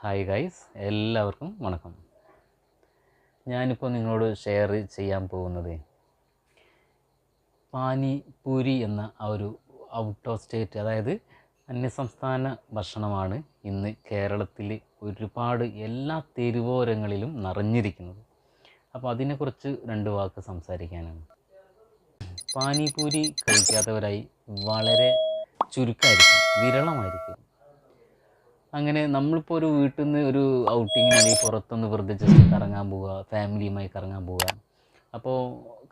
Hi guys എല്ലാവർക്കും വണക്കം. ഞാനിപ്പോൾ നിങ്ങളോട് ഷെയർ ചെയ്യാൻ പോകുന്നത് പാനിപൂരി എന്ന ആ ഒരു ഔട്ട് ഓഫ് സ്റ്റേറ്റ് അതായത് അന്യസംസ്ഥാന ഭക്ഷണമാണ് ഇന്ന് കേരളത്തിൽ ഒരുപാട് എല്ലാ തെരുവോരങ്ങളിലും നിറഞ്ഞിരിക്കുന്നത്. അപ്പോൾ അതിനെക്കുറിച്ച് രണ്ട് വാക്ക് സംസാരിക്കാനാണ്. പാനിപൂരി കഴിക്കാത്തവരായി വളരെ ചുരുക്കമായിരിക്കും വിരളമായിരിക്കും. അങ്ങനെ നമ്മളിപ്പോൾ ഒരു വീട്ടിൽ നിന്ന് ഒരു ഔട്ടിങ്ങിന് അല്ലെങ്കിൽ പുറത്തുനിന്ന് വെറുതെ ജസ്റ്റ് കറങ്ങാൻ പോവുക ഫാമിലിയുമായി കറങ്ങാൻ പോവുക. അപ്പോൾ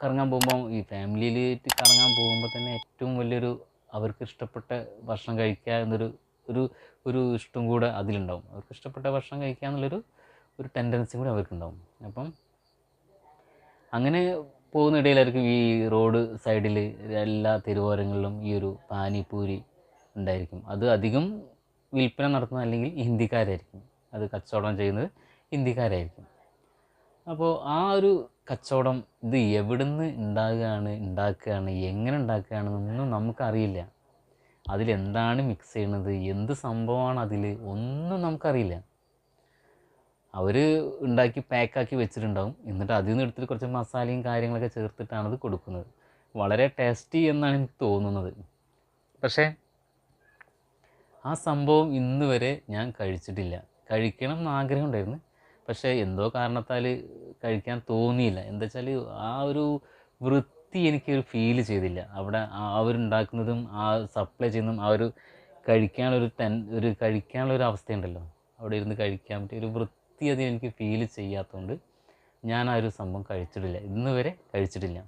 കറങ്ങാൻ പോകുമ്പോൾ ഈ ഫാമിലിയിലേക്ക് കറങ്ങാൻ പോകുമ്പോൾ തന്നെ ഏറ്റവും വലിയൊരു അവർക്ക് ഇഷ്ടപ്പെട്ട ഭക്ഷണം കഴിക്കുക എന്നൊരു ഒരു ഒരു ഇഷ്ടം കൂടെ അതിലുണ്ടാവും. അവർക്ക് ഇഷ്ടപ്പെട്ട ഭക്ഷണം കഴിക്കുക എന്നുള്ളൊരു ഒരു ടെൻഡൻസി കൂടി അവർക്കുണ്ടാവും. അപ്പം അങ്ങനെ പോകുന്ന പോകുന്നിടയിലായിരിക്കും ഈ റോഡ് സൈഡിൽ എല്ലാ തെരുവോരങ്ങളിലും ഈ ഒരു പാനിപൂരി ഉണ്ടായിരിക്കും. അത് അധികം വിൽപ്പന നടത്തുന്നത് അല്ലെങ്കിൽ ഹിന്ദിക്കാരായിരിക്കും. അത് കച്ചവടം ചെയ്യുന്നത് ഹിന്ദിക്കാരായിരിക്കും. അപ്പോൾ ആ ഒരു കച്ചവടം ഇത് എവിടുന്ന് ഉണ്ടാകുകയാണ് ഉണ്ടാക്കുകയാണ് എങ്ങനെ ഉണ്ടാക്കുകയാണെന്നൊന്നും നമുക്കറിയില്ല. അതിലെന്താണ് മിക്സ് ചെയ്യണത് എന്ത് സംഭവമാണ് അതിൽ ഒന്നും നമുക്കറിയില്ല. അവർ ഉണ്ടാക്കി പാക്കാക്കി വെച്ചിട്ടുണ്ടാകും എന്നിട്ട് അതിൽ നിന്ന് എടുത്തിട്ട് കുറച്ച് മസാലയും കാര്യങ്ങളൊക്കെ ചേർത്തിട്ടാണ് അത് കൊടുക്കുന്നത്. വളരെ ടേസ്റ്റി എന്നാണ് എനിക്ക് തോന്നുന്നത്. പക്ഷേ ആ സംഭവം ഇന്ന് വരെ ഞാൻ കഴിച്ചിട്ടില്ല. കഴിക്കണം എന്ന് ആഗ്രഹം ഉണ്ടായിരുന്നു പക്ഷേ എന്തോ കാരണത്താൽ കഴിക്കാൻ തോന്നിയില്ല. എന്താ വെച്ചാൽ ആ ഒരു വൃത്തി എനിക്കൊരു ഫീൽ ചെയ്തില്ല. അവിടെ അവരുണ്ടാക്കുന്നതും ആ സപ്ലൈ ചെയ്യുന്നതും ആ ഒരു കഴിക്കാനുള്ളൊരു ടെൻ ഒരു കഴിക്കാനുള്ളൊരു അവസ്ഥയുണ്ടല്ലോ. അവിടെ ഇരുന്ന് കഴിക്കാൻ പറ്റിയ ഒരു വൃത്തി അത് എനിക്ക് ഫീൽ ചെയ്യാത്തതുകൊണ്ട് ഞാൻ ആ ഒരു സംഭവം കഴിച്ചിട്ടില്ല. ഇന്ന് വരെ കഴിച്ചിട്ടില്ല.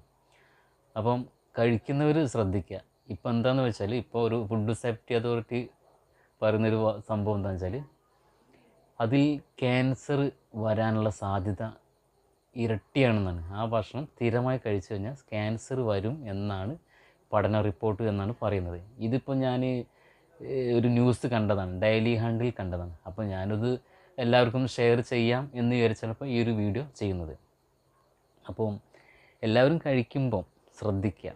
അപ്പം കഴിക്കുന്നവർ ശ്രദ്ധിക്കുക. ഇപ്പോൾ എന്താണെന്ന് വെച്ചാൽ ഇപ്പോൾ ഒരു ഫുഡ് സേഫ്റ്റി അതോറിറ്റി പറയുന്നൊരു സംഭവം എന്താണെന്ന് വെച്ചാൽ അതിൽ ക്യാൻസർ വരാനുള്ള സാധ്യത ഇരട്ടിയാണെന്നാണ്. ആ ഭക്ഷണം സ്ഥിരമായി കഴിച്ചു കഴിഞ്ഞാൽ ക്യാൻസർ വരും എന്നാണ് പഠന റിപ്പോർട്ട് എന്നാണ് പറയുന്നത്. ഇതിപ്പോൾ ഞാൻ ഒരു ന്യൂസ് കണ്ടതാണ് ഡെയിലി ഹണ്ടിൽ കണ്ടതാണ്. അപ്പോൾ ഞാനത് എല്ലാവർക്കും ഷെയർ ചെയ്യാം എന്ന് വിചാരിച്ചപ്പോൾ ഈ ഒരു വീഡിയോ ചെയ്യുന്നത്. അപ്പം എല്ലാവരും കഴിക്കുമ്പം ശ്രദ്ധിക്കുക.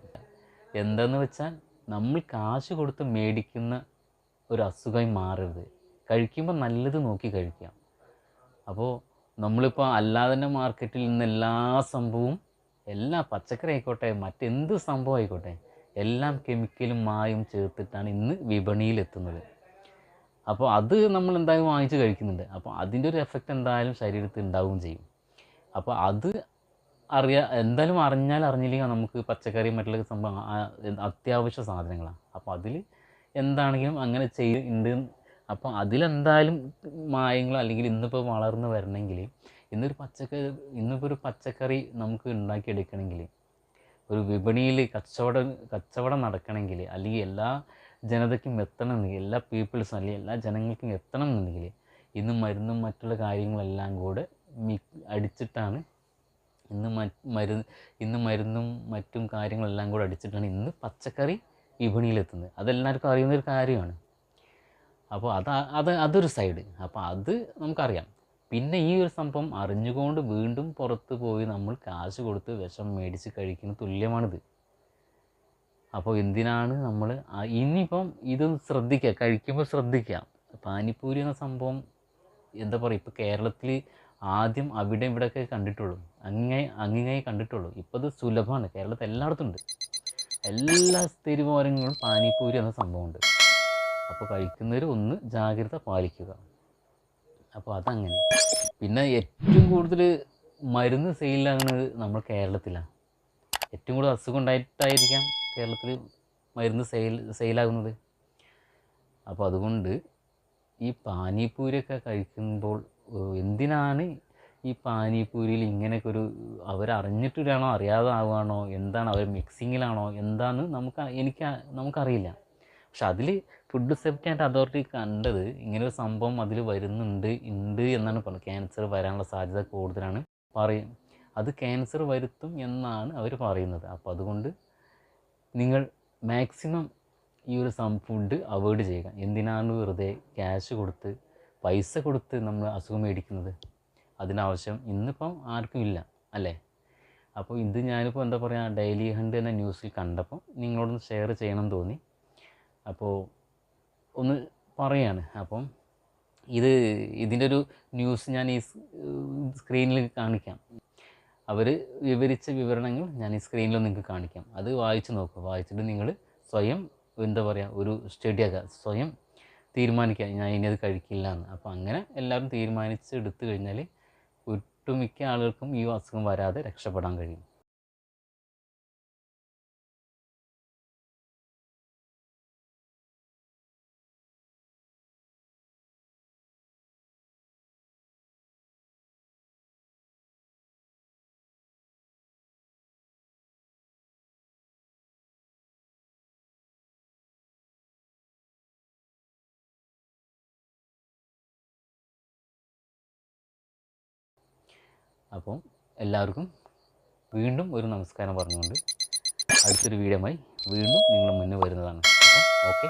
എന്താണെന്ന് വെച്ചാൽ നമ്മൾ കാശ് കൊടുത്ത് മേടിക്കുന്ന ഒരു അസുഖമായി മാറരുത്. കഴിക്കുമ്പോൾ നല്ലത് നോക്കി കഴിക്കാം. അപ്പോൾ നമ്മളിപ്പോൾ അല്ലാതെ തന്നെ മാർക്കറ്റിൽ നിന്ന് എല്ലാ സംഭവവും എല്ലാ പച്ചക്കറി ആയിക്കോട്ടെ മറ്റെന്ത് സംഭവം ആയിക്കോട്ടെ എല്ലാം കെമിക്കലും മായും ചേർത്തിട്ടാണ് ഇന്ന് വിപണിയിൽ എത്തുന്നത്. അപ്പോൾ അത് നമ്മൾ എന്തായാലും വാങ്ങിച്ച് കഴിക്കുന്നുണ്ട്. അപ്പോൾ അതിന്റെ ഒരു എഫക്റ്റ് എന്തായാലും ശരീരത്തിൽ ഉണ്ടാവുകയും ചെയ്യും. അപ്പോൾ അത് അറിയാ എന്തായാലും അറിഞ്ഞാൽ അറിഞ്ഞില്ലെങ്കിൽ നമുക്ക് പച്ചക്കറി മറ്റുള്ള സംഭവം അത്യാവശ്യ സാധനങ്ങളാണ്. അപ്പോൾ അതിൽ എന്താണെങ്കിലും അങ്ങനെ ചെയ്യുന്നുണ്ട് അപ്പോൾ അതിലെന്തായാലും മായങ്ങളോ അല്ലെങ്കിൽ ഇന്നിപ്പോൾ വളർന്നു വരണമെങ്കിൽ ഇന്നൊരു പച്ചക്കറി ഇന്നിപ്പോൾ ഒരു പച്ചക്കറി നമുക്ക് ഉണ്ടാക്കിയെടുക്കണമെങ്കിൽ ഒരു വിപണിയിൽ കച്ചവടം കച്ചവടം നടക്കണമെങ്കിൽ അല്ലെങ്കിൽ എല്ലാ ജനതയ്ക്കും എത്തണമെന്നെങ്കിൽ എല്ലാ പീപ്പിൾസും അല്ലെങ്കിൽ എല്ലാ ജനങ്ങൾക്കും എത്തണം എന്നുണ്ടെങ്കിൽ ഇന്ന് മരുന്നും മറ്റുള്ള കാര്യങ്ങളെല്ലാം കൂടെ മി അടിച്ചിട്ടാണ് ഇന്ന് മരുന്ന് ഇന്ന് മരുന്നും മറ്റും കാര്യങ്ങളെല്ലാം കൂടെ അടിച്ചിട്ടാണ് ഇന്ന് പച്ചക്കറി വിപണിയിലെത്തുന്നത്. അതെല്ലാവർക്കും അറിയുന്ന ഒരു കാര്യമാണ്. അപ്പോൾ അത് അത് അതൊരു സൈഡ് അപ്പോൾ അത് നമുക്കറിയാം. പിന്നെ ഈ ഒരു സംഭവം അറിഞ്ഞുകൊണ്ട് വീണ്ടും പുറത്ത് പോയി നമ്മൾ കാശ് കൊടുത്ത് വിഷം മേടിച്ച് കഴിക്കുന്ന തുല്യമാണിത്. അപ്പോൾ എന്തിനാണ് നമ്മൾ ഇനിയിപ്പം ഇത് ശ്രദ്ധിക്കുക കഴിക്കുമ്പോൾ ശ്രദ്ധിക്കുക പാനിപ്പൂരി എന്ന സംഭവം എന്താ പറയുക ഇപ്പോൾ കേരളത്തിൽ ആദ്യം അവിടെ ഇവിടെയൊക്കെ കണ്ടിട്ടുള്ളൂ. അങ്ങനെ അങ്ങനെ കണ്ടിട്ടുള്ളൂ. ഇപ്പോൾ അത് സുലഭമാണ്. കേരളത്തിൽ എല്ലായിടത്തും ഉണ്ട്. എല്ലാ തെരുവോരങ്ങളും പാനിപ്പൂരി എന്ന സംഭവമുണ്ട്. അപ്പോൾ കഴിക്കുന്നവർ ഒന്ന് ജാഗ്രത പാലിക്കുക. അപ്പോൾ അതങ്ങനെ. പിന്നെ ഏറ്റവും കൂടുതൽ മരുന്ന് സെയിലാകുന്നത് നമ്മൾ കേരളത്തിലാണ്. ഏറ്റവും കൂടുതൽ അസുഖം ഉണ്ടായിട്ടായിരിക്കാം കേരളത്തിൽ മരുന്ന് സെയിൽ സെയിലാകുന്നത്. അപ്പോൾ അതുകൊണ്ട് ഈ പാനിപ്പൂരിയൊക്കെ കഴിക്കുമ്പോൾ എന്തിനാണ് ഈ പാനിപൂരിയിൽ ഇങ്ങനെയൊക്കെ ഒരു അവരറിഞ്ഞിട്ടില്ലാണോ അറിയാതെ ആവുകയാണോ എന്താണ് അവർ മിക്സിങ്ങിലാണോ എന്താന്ന് നമുക്ക് എനിക്ക് നമുക്കറിയില്ല. പക്ഷെ അതിൽ ഫുഡ് സേഫ്റ്റി ആൻഡ് അതോറിറ്റി കണ്ടത് ഇങ്ങനെ ഒരു സംഭവം അതിൽ വരുന്നുണ്ട് ഉണ്ട് എന്നാണ് പറഞ്ഞത്. ക്യാൻസർ വരാനുള്ള സാധ്യത കൂടുതലാണ് പറയും അത് ക്യാൻസർ വരുത്തും എന്നാണ് അവർ പറയുന്നത്. അപ്പോൾ അതുകൊണ്ട് നിങ്ങൾ മാക്സിമം ഈ ഒരു സം ഫുഡ് അവോയ്ഡ് ചെയ്യുക. എന്തിനാണ് വെറുതെ ക്യാഷ് കൊടുത്ത് പൈസ കൊടുത്ത് നമ്മൾ അസുഖം മേടിക്കുന്നത്? അതിനാവശ്യം ഇന്നിപ്പം ആർക്കും ഇല്ല അല്ലേ? അപ്പോൾ ഇത് ഞാനിപ്പോൾ എന്താ പറയുക ഡെയിലി ഹണ്ട് എന്ന ന്യൂസിൽ കണ്ടപ്പോൾ നിങ്ങളോടൊന്ന് ഷെയർ ചെയ്യണം തോന്നി. അപ്പോൾ ഒന്ന് പറയാണ്. അപ്പം ഇത് ഇതിന്റെ ഒരു ന്യൂസ് ഞാൻ ഈ സ്ക്രീനിൽ കാണിക്കാം. അവർ വിവരിച്ച വിവരണങ്ങൾ ഞാൻ ഈ സ്ക്രീനിൽ നിങ്ങൾക്ക് കാണിക്കാം. അത് വായിച്ച് നോക്കുക വായിച്ചിട്ട് നിങ്ങൾ സ്വയം എന്താ പറയുക ഒരു സ്റ്റഡിയാക്കുക സ്വയം തീരുമാനിക്കുക. ഞാൻ ഇനി അത് കഴിക്കില്ല എന്ന്. അപ്പോൾ അങ്ങനെ എല്ലാവരും തീരുമാനിച്ച് എടുത്തു കഴിഞ്ഞാൽ ഒട്ടുമിക്ക ആളുകൾക്കും ഈ അസുഖം വരാതെ രക്ഷപ്പെടാൻ കഴിയും. അപ്പോൾ എല്ലാവർക്കും വീണ്ടും ഒരു നമസ്കാരം പറഞ്ഞുകൊണ്ട് അടുത്തൊരു വീഡിയോമായി വീണ്ടും നിങ്ങളുടെ മുന്നേ വരുന്നതാണ്. അപ്പം ഓക്കെ